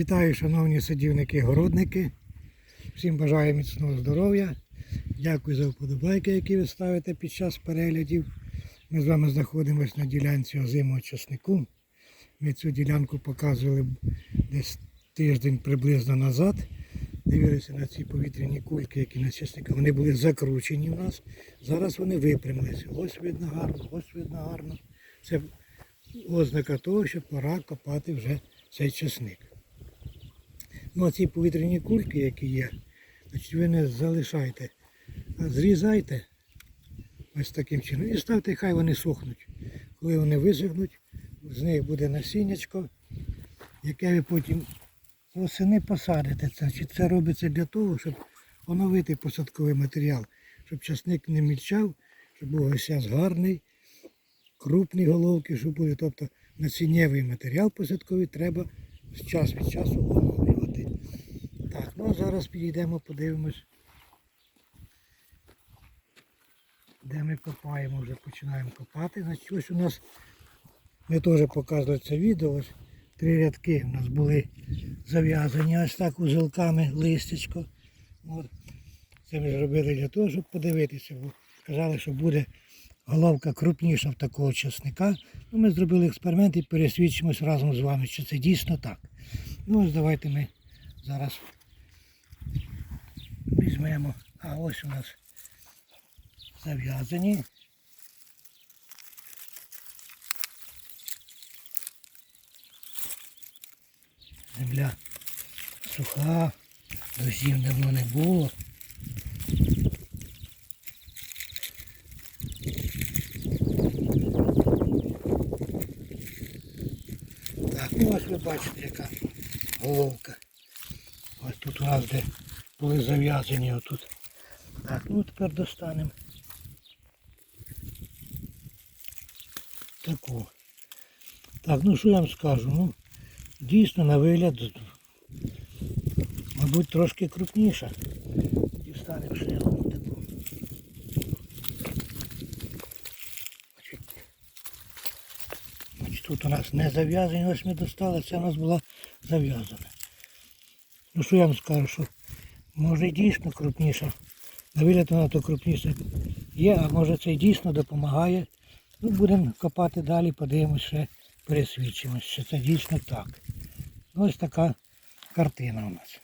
Вітаю, шановні садівники-городники. Всім бажаю міцного здоров'я. Дякую за вподобайки, які ви ставите під час переглядів. Ми з вами знаходимося на ділянці озимого часнику. Ми цю ділянку показували десь тиждень приблизно назад. Дивилися на ці повітряні кульки, які на часнику. Вони були закручені у нас. Зараз вони випрямилися. Ось видно гарно, ось видно гарно. Це ознака того, що пора копати вже цей часник. Ну, а ці повітряні кульки, які є, значить ви не залишайте, а зрізайте ось таким чином і ставте, хай вони сохнуть. Коли вони висохнуть, з них буде насіннячко, яке ви потім восени посадите. Це, це робиться для того, щоб оновити посадковий матеріал, щоб часник не мільчав, щоб був час гарний, крупні головки, щоб були. Тобто насіннєвий матеріал посадковий треба з час від часу оновлювати. Так, ну зараз підійдемо, подивимось, де ми копаємо, вже починаємо копати. Значить, ось у нас, ми теж показували це відео, ось три рядки у нас були зав'язані ось так узелками листячко. От. Це ми зробили для того, щоб подивитися, бо казали, що буде головка крупніша в такого часника. Ну, ми зробили експеримент і пересвідчимось разом з вами, що це дійсно так. Ну ось давайте ми зараз візьмемо. А ось у нас зав'язані. Земля суха, дощів давно не було. Так, ну ось ви бачите, яка головка. Ось тут у нас де були зав'язані отут. Так, ну тепер достанемо таку. Так, ну що я вам скажу? Ну, дійсно на вигляд, мабуть, трошки крупніша. Дістанемо ще одну таку. Значить, тут у нас не зав'язані, ось ми достали, це у нас була зав'язана. Ну що я вам скажу, що може дійсно крупніша. На вигляд вона то крупніша є, а може це дійсно допомагає. Ну, будемо копати далі, подивимося, ще пересвідчимось, що це дійсно так. Ось така картина у нас.